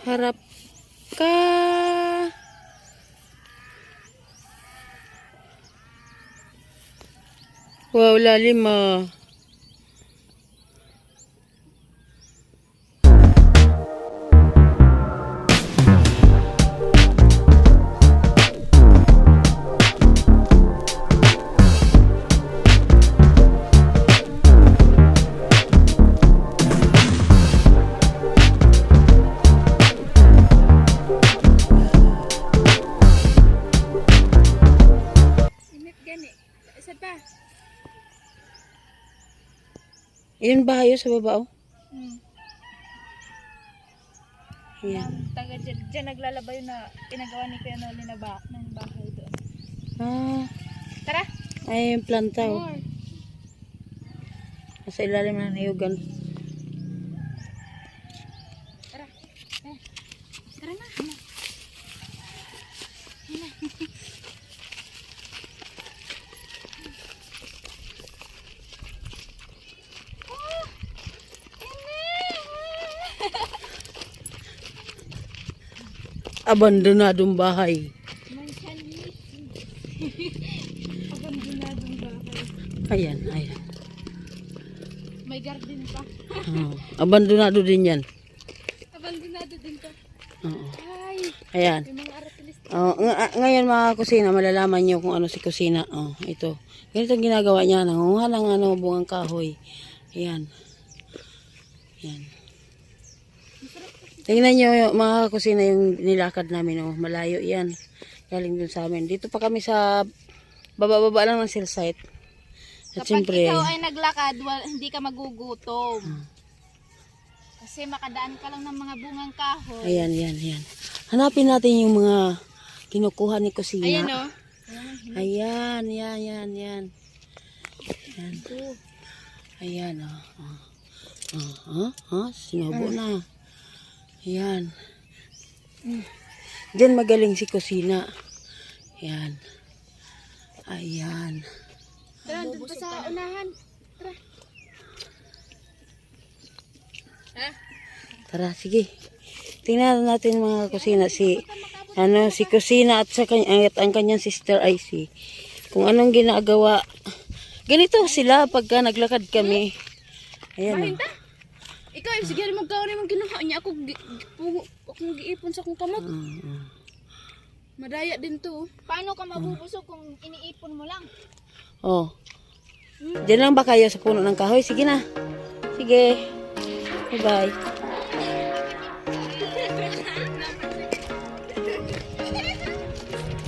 Harap ka. Wow, lalim ah. Yun bahayo sa baba oh. Hmm. Ayan. Taga dyan, dyan naglalaba yun na pinagawa ni Kuya Noli na ba, ng bahay doon. Ah, Tara! ay yung planta oh. Nasa ilalim ng niyugan. Tara. Eh. Tara na. Abandonadong bahay. Abandonadong bahay. Ayan, ayan. May garden pa. Oh, abandonado din yan. Abandonado din to. Oo. Ay, Ayan. Oh, ng- ngayon mga kusina, malalaman nyo kung ano si kusina. Oh, ito. Ganito ang ginagawa niya. Nangunguha ng ano, bungang kahoy. Ayan. Ayan. Tingnan nyo mga kusina yung nilakad namin. Oh, malayo yan. Galing dun sa amin. Dito pa kami sa baba-baba lang ng cell site. At Kapag siyempre, ikaw ay naglakad, wal, hindi ka magugutom. Hmm. Kasi makadaan ka lang ng mga bungang kahoy. ayan, ayan, ayan. Hanapin natin yung mga kinukuha ni kusina. Ayan o. Ayan, yan, yan, yan. Ayan. Ayan, oh. Oh, oh, oh, oh sinubo na. Ayan. Diyan magaling si kusina. Ayan. Ayan. Tara, doon pa sa unahan. Tara. Ha? Tara, sige. Tingnan natin mga kusina si ano si kusina at sa kanya at ang kanyang sister ay si kung anong ginagawa. Ganito sila pagka naglakad kami. Ayan. oh. Ikaw, eh, sige rin magkaon yung ginawa niya. Ako, gi- gi- pungo- akong giipon sa akong kamot. Mm, mm. Madaya din to. Paano ka mabubusog kung iniipon mo lang? Oh. Diyan lang ba kayo sa puno ng kahoy? Sige na. Sige. Bye-bye.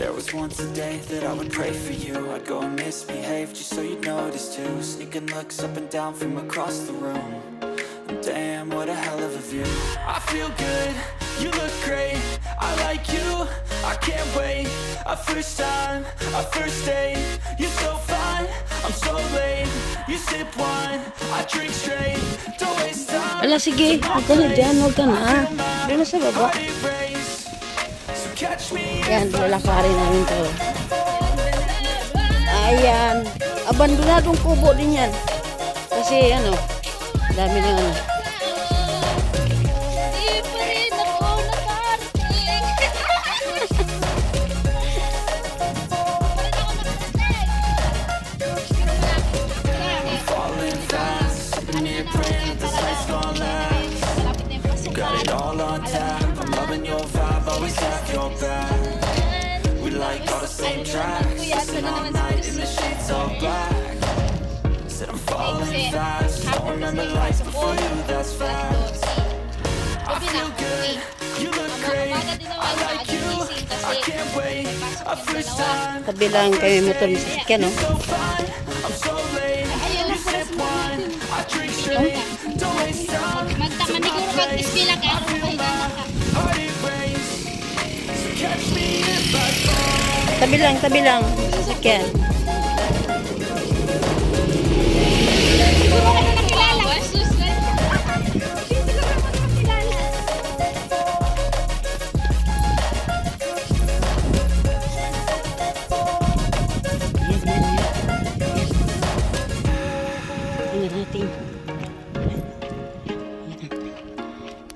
There was once a day that I would pray for you I'd go and misbehave just so you'd notice too Sneaking looks up and down from across the room what a hell of a view I feel good, you look great I like you, I can't wait A first time, a first date You're so fine, I'm so late You sip wine, I drink straight Don't waste time Ala, sige. Huwag ka na dyan. Huwag ka na. Doon na sa baba. Yan, lalakarin namin to. Ayan. Abandonadong kubo din yan. Kasi ano, dami ng ano. Malapit na yung pasukan. Got it all on tap. I'm loving your vibe, always have your back. We like all the same tracks. Listen all night in the sheets all black. Said I'm falling fast. Don't remember life before you, that's fact I feel good, you look great. I like you, I can't wait. A first time Tabi lang kami motor ni sasakyan, no? so fine, I'm so late erase So catch me if I fall Tabi lang, tabi lang. Sasakyan.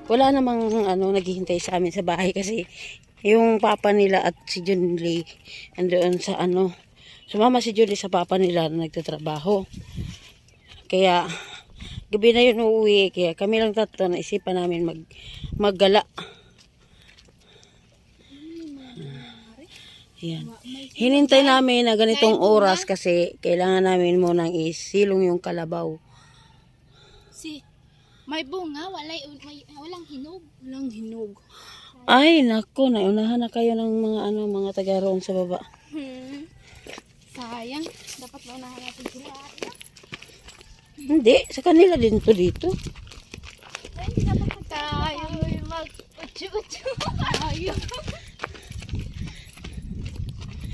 Wala namang ano, naghihintay sa amin sa bahay kasi yung papa nila at si Lee andoon sa ano, sumama si Lee sa papa nila na nagtatrabaho. Kaya, gabi na yun uuwi, kaya kami lang tatlo na isipan namin mag, maggala. Ayan. Hinintay namin na ganitong oras kasi kailangan namin munang isilong yung kalabaw. May bunga, walay, may, walang hinog. Walang hinog. Ay, nako, naunahan na kayo ng mga ano, mga taga roon sa baba. Hmm. Sayang, dapat maunahan natin sila. Hindi, sa kanila din to dito. Ay, hindi dapat mag Tayo may mag-utsu-utsu. Tayo.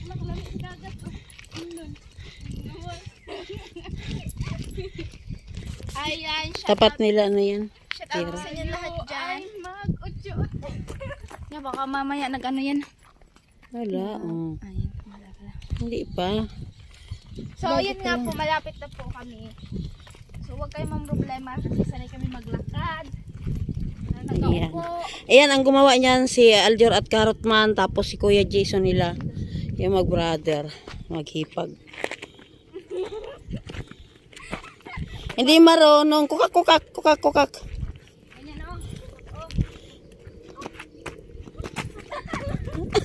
Nakalamig ang dagat. oh. Andun. Ayan, Tapat nila na yan. Shout out sa inyo lahat dyan. Ya, baka mamaya nag-ano yan. Wala, oh. Ayun, wala pala. Hindi pa. So, yun nga po, malapit na po kami. So, huwag kayong mamroblema kasi sanay kami maglakad. Ayan. Ayan, ang gumawa niyan si Aljor at Carrotman, tapos si Kuya Jason nila. Yung mag-brother, maghipag. Hindi marunong. Kukak, kukak, kukak, kukak.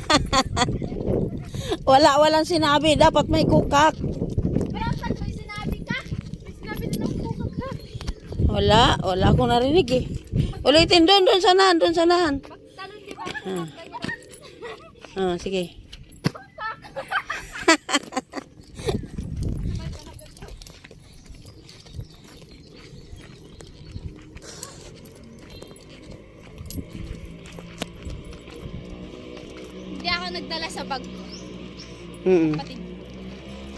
Wala, walang sinabi. Dapat may kukak. Wala, wala akong narinig eh. Ulitin doon, doon sanahan, doon sanahan. Ah. Ah, sige. Bag ko. Mm Patid.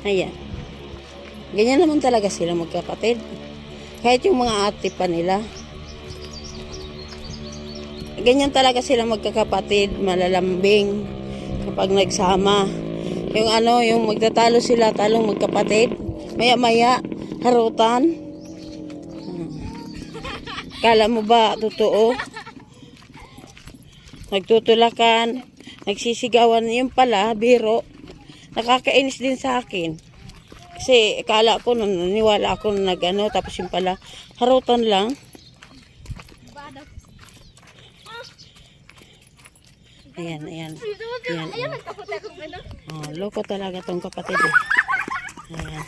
Ayan. Ganyan naman talaga sila magkapatid. Kahit yung mga ate pa nila. Ganyan talaga sila magkakapatid, malalambing kapag nagsama. Yung ano, yung magtatalo sila, talong magkapatid. Maya-maya, harutan. Kala mo ba totoo? Nagtutulakan, nagsisigawan, yung pala, biro. Nakakainis din sa akin. Kasi akala ko, naniniwala ako na nag-ano, tapos yung pala, harutan lang. Ayan, ayan. Akong ano. Oh, loko talaga tong kapatid. Eh. Ayan.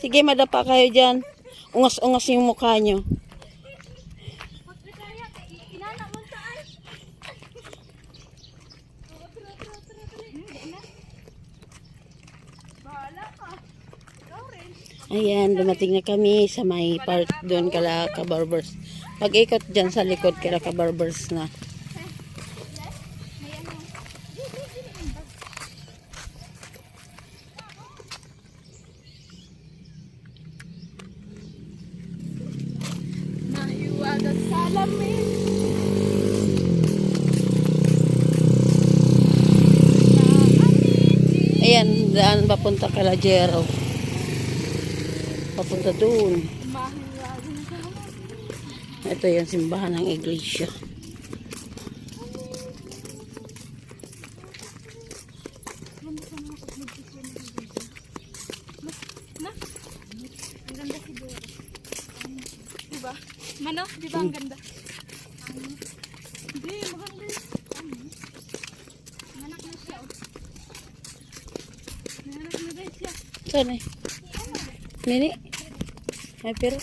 Sige, madapa kayo dyan. Ungas-ungas yung mukha nyo. Magkakaya, inana mo saan? Bahala ka. Ikaw rin. Ayan, dumating na kami sa may part doon kala ka-barbers. Pag-ikot dyan sa likod kala na. Di, di, di. Nahiwagat sa lamin. Ayan, daan papunta kala Jero. Papunta doon. Ito yung simbahan ng iglesia. Diba? Mano? Diba ang ganda? Hindi, maganda yun. Manak na siya. Manak na guys siya. Saan eh? Nini? Ay, pero